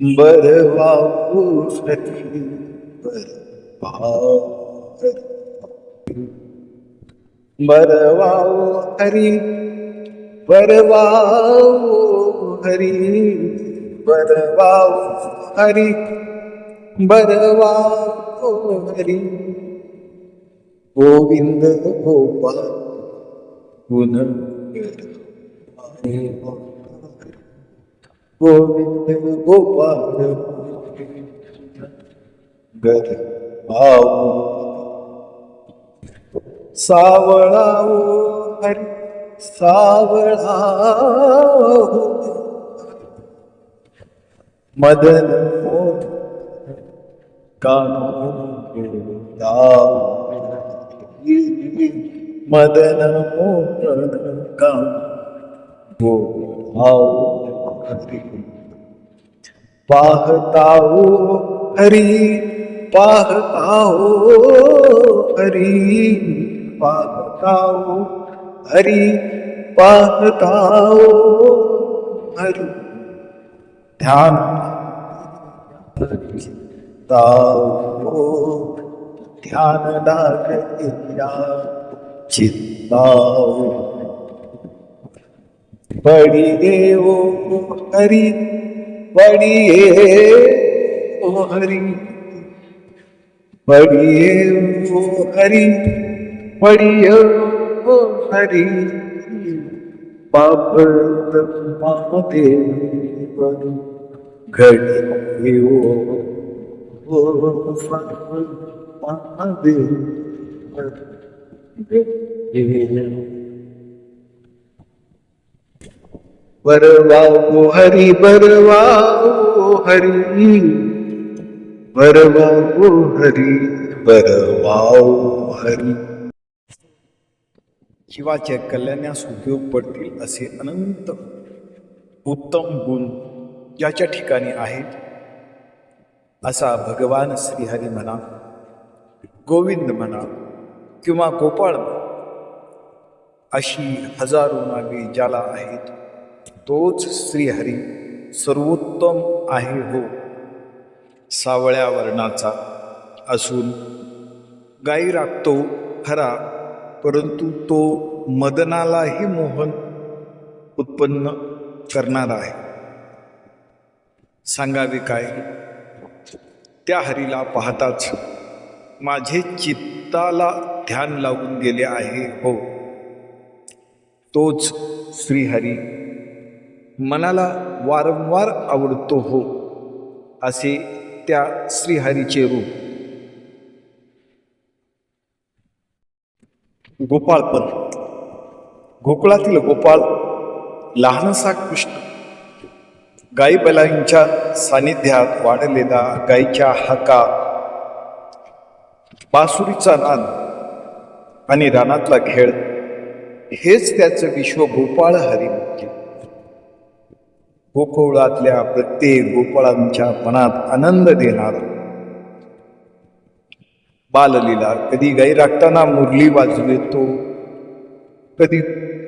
बर बापू सखी बर बरवाऊ हरी बरवाऊ हरी बरवाऊ हरी बरवाऊ हरी गोविंद गोपाल पुन गोविंद गोपाल गर सावळाओ हो हरी सावळाओ हो मदन हो कानो मदन मोहन कानो हो. हरी पाहताओ हरी पाहताओ हरी पाहताओ हरी पाहताओ हरी. ध्यान. ताओ हो. ध्यान लागल्या चित्ताओ हो. बडिये ओ हरी बडिये ओ हरी। बडिये ओ हरी बडिये ओ हरी। पाप महादेव घडी ओ महादेव बरवाओ हरी बरवाओ हरी बरवाओ हरी बरवाओ हरी शिवाच्या कल्याणास उपयोग पडतील असे अनंत उत्तम गुण ज्याच्या ठिकाणी आहेत असा भगवान श्रीहरी म्हणा गोविंद म्हणा किंवा गोपाळ म्हणा अशी हजारो नावे ज्याला आहेत तोच श्रीहरी सर्वोत्तम आहे हो. सावळ्या वर्णाचा असून गाई राखतो खरा परंतु तो मदनालाही मोहन उत्पन्न करणार आहे. सांगावे काय? त्या हरीला पाहताच माझे चित्ताला ध्यान लागून गेले आहे हो. तोच श्रीहरी मनाला वारंवार आवडतो हो असे त्या श्रीहरीचे रूप. गोपाळपण गोकुळातील गोपाळ लहानसा कृष्ण. गाईबलांच्या सानिध्यात वाढलेला गायीच्या हाका. बासुरीचा नाद आणि रानातला खेळ हेच त्याचं विश्व गोपाळ हरी म्हणजे गोकुळातल्या प्रत्येक गोपाळांच्या मनात आनंद देणार. बाललीला कधी गाई राखताना मुरली येतो. कधी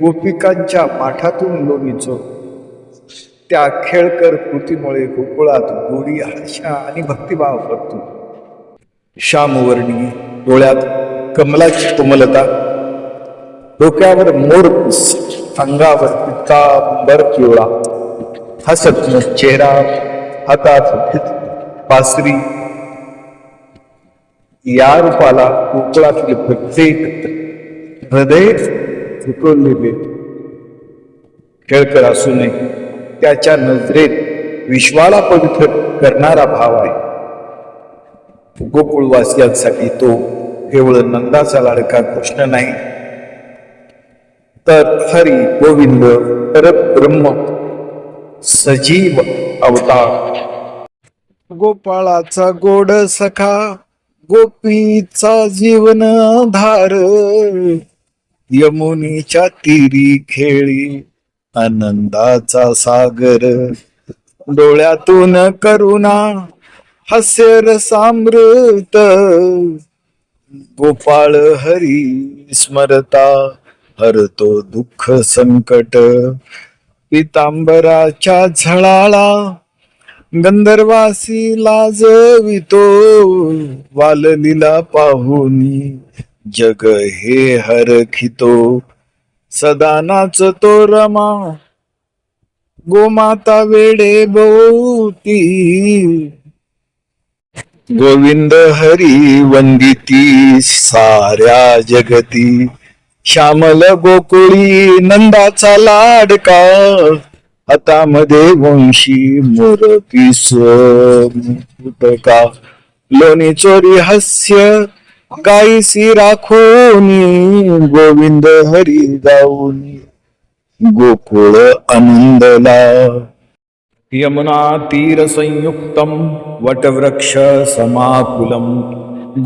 गोपिकांच्या पाठातून लोणीचो. त्या खेळकर कृतीमुळे गोकुळात गोडी आशा आणि भक्तिभाव करतो श्यामवर्णी डोळ्यात कमलाची कोमलता. डोक्यावर मोर अंगावर पितांबर पिवळा. हसत चेहरा हातात पासरी. या रूपाला कोकणातील प्रत्येक हृदय झुकवलेले खेळकर असूनही त्याच्या नजरेत विश्वाला पवित्र करणारा भाव आहे. गोकुळवासियांसाठी तो केवळ नंदाचा लाडका कृष्ण नाही. तर हरी गोविंद परब्रह्म सजीव अवतार. गोपाळाचा गोड सखा गोपीचा जीवन धार यमुनीच्या तीरी खेळी आनंदाचा सागर. डोळ्यातून करुणा हास्य रसामृत गोपाळ हरी स्मरता हरतो दुःख संकट. पितांबराच्या झळाळा गंधर्वासी लाजवितो वाललीला पाहुनी जग हे हरखितो. सदानाच तो रमा गोमाता वेडे भोवती. गोविंद हरी वंदिती साऱ्या जगती. श्यामल गोकुळी नंदाचा लाडका हातामध्ये वंशी मोरपीस मुकुटका लोणी चोरी हास्य गायसी राखोनी गोविंद हरी जाऊनी गोकुळ आनंदला. यमुना तीर संयुक्तम वटवृक्ष समाकुलम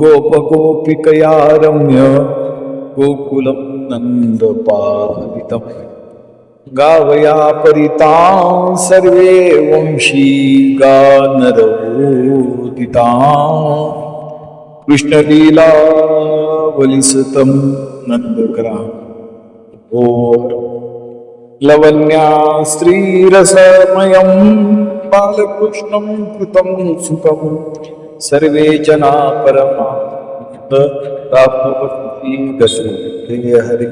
गोप गोपिकया रम्य गोकुलम नंद पालितम गावया परिता सर्वे वंशी गानरवोदिता कृष्णलीला वलिसतम नंदकरा ओर लवण्या श्रीरसमयं बालकृष्णं कृतं सुखं। सर्वे जना परमा प्राप्नुवन्ति गते हरि